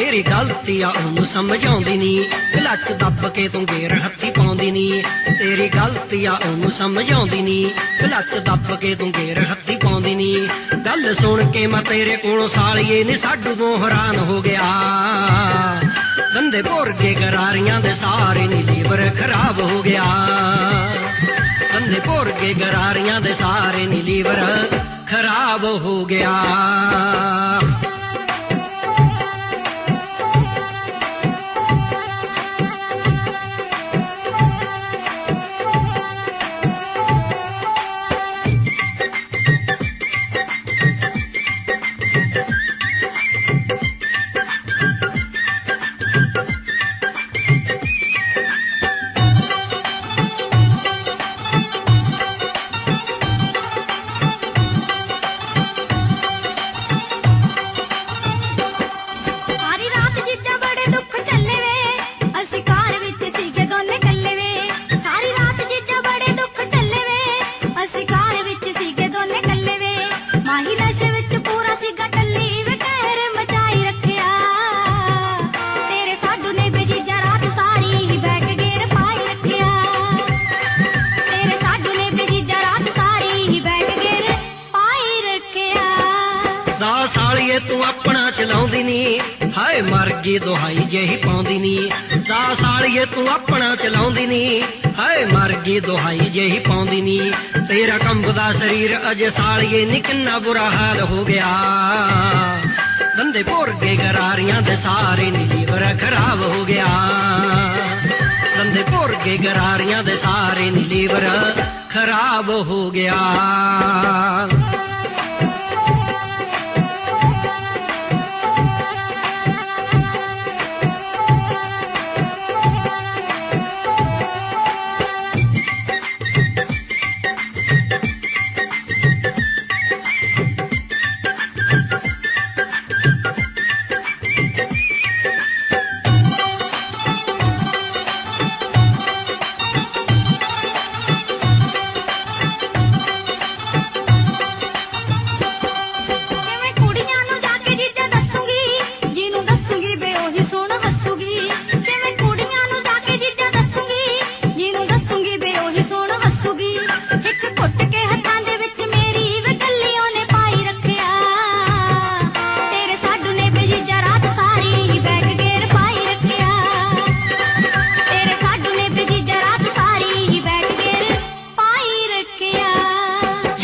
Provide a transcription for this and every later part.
ਤੇਰੀ ਗਲਤੀ ਆ ਉਹਨੂੰ ਸਮਝਾਉਂਦੀ ਨਹੀਂ ਕਲੱਚ ਦੱਬ ਕੇ ਤੂੰ ਗੇਰ ਹੱਥੀ ਪਾਉਂਦੀ ਨਹੀਂ ਤੇਰੀ ਗਲਤੀ ਆ ਉਹਨੂੰ ਸਮਝਾਉਂਦੀ ਨਹੀਂ ਕਲੱਚ ਦੱਬ ਕੇ ਤੂੰ ਗੇਰ ਹੱਥੀ ਪਾਉਂਦੀ ਨਹੀਂ ਗੱਲ ਸੁਣ ਕੇ ਮੈਂ ਤੇਰੇ ਕੋਲੋਂ ਸਾਲੀਏ ਨੇ, ਸਾਡੂ ਤੋਂ ਹੈਰਾਨ ਹੋ ਗਿਆ। ਗੰਦੇ ਭੋਰਗੇ ਗਰਾਰੀਆਂ ਦੇ ਸਾਰੇ ਨੀ ਲੀਵਰ ਖਰਾਬ ਹੋ ਗਿਆ। ਗੰਦੇ ਭੋਰਗੇ ਗਰਾਰੀਆਂ ਦੇ ਸਾਰੇ ਨੀ ਲੀਵਰ ਖਰਾਬ ਹੋ ਗਿਆ। அபிலாஷ வச்சு ਦਾ ਸਾਲੀਏ, ਤੂੰ ਆਪਣਾ ਚਲਾਉਂਦੀ ਨੀ। ਹਾਏ ਮਰ ਗਈ ਦੁਹਾਈ ਜਿਹੀ ਪਾਉਂਦੀ ਨੀ। ਦਾ ਸਾਲੀਏ, ਤੂੰ ਆਪਣਾ ਚਲਾਉਂਦੀ ਨੀ। ਹਾਏ ਮਰ ਗਈ ਦੁਹਾਈ ਜਿਹੀ ਪਾਉਂਦੀ ਨੀ। ਤੇਰਾ ਕੰਬਦਾ ਸਰੀਰ ਅਜੇ ਸਾਲੀਏ ਨੀ, ਕਿੰਨਾ ਬੁਰਾ ਹਾਲ ਹੋ ਗਿਆ। ਗੰਦੇ ਭੋਰਗੇ ਗਰਾਰੀਆਂ ਦੇ ਸਾਰੇ ਨੀ ਲੀਵਰ ਖਰਾਬ ਹੋ ਗਿਆ। ਗੰਦੇ ਭੋਰਗੇ ਗਰਾਰੀਆਂ ਦੇ ਸਾਰੇ ਨੀ ਲੀਵਰ ਖਰਾਬ ਹੋ ਗਿਆ।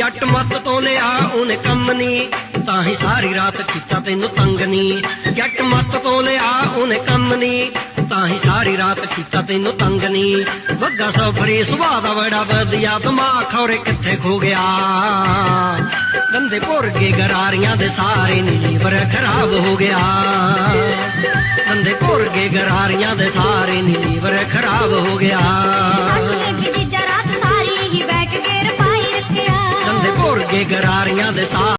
ਜੱਟ ਮੱਤ ਤੋਂ ਲਿਆ ਉਹਨੇ ਕੰਮ ਨੀ ਤਾਂ ਹੀ ਸਾਰੀ ਰਾਤ ਕੀਤਾ ਤੈਨੂੰ ਤੰਗ ਨੀ। ਜੱਟ ਮੱਤ ਤੋਂ ਲਿਆ ਉਹਨੇ ਕੰਮ ਨੀ ਤਾਂ ਹੀ ਸਾਰੀ ਰਾਤ ਕੀਤਾ ਤੈਨੂੰ ਤੰਗ ਨੀ। ਵੱਗਾ ਸਫਰੀ ਸੁਭਾਅ ਦਾ ਬੜਾ ਵਧੀਆ, ਦਿਮਾਗ ਖੌਰੇ ਕਿੱਥੇ ਖੋ ਗਿਆ। ਗੰਦੇ ਭੁਰਗੇ ਗਰਾਰੀਆਂ ਦੇ ਸਾਰੇ ਨੀ ਲੀਵਰ ਖਰਾਬ ਹੋ ਗਿਆ। ਗੰਦੇ ਭੁਰਗੇ ਗਰਾਰੀਆਂ ਦੇ ਸਾਰੇ ਨੀ ਲੀਵਰ ਖਰਾਬ ਹੋ ਗਿਆ। ਵੀ ਜੀਜਾ ਰਾਤ ਸਾਰੀ ਹੀ ਬੈਠ ਗੇਰ ਪਾਈ ਰੱਖਿਆ ਗੰਦੇ ਭੁਰਗੇ ਗਰਾਰੀਆਂ ਦੇ ਸਾਰੇ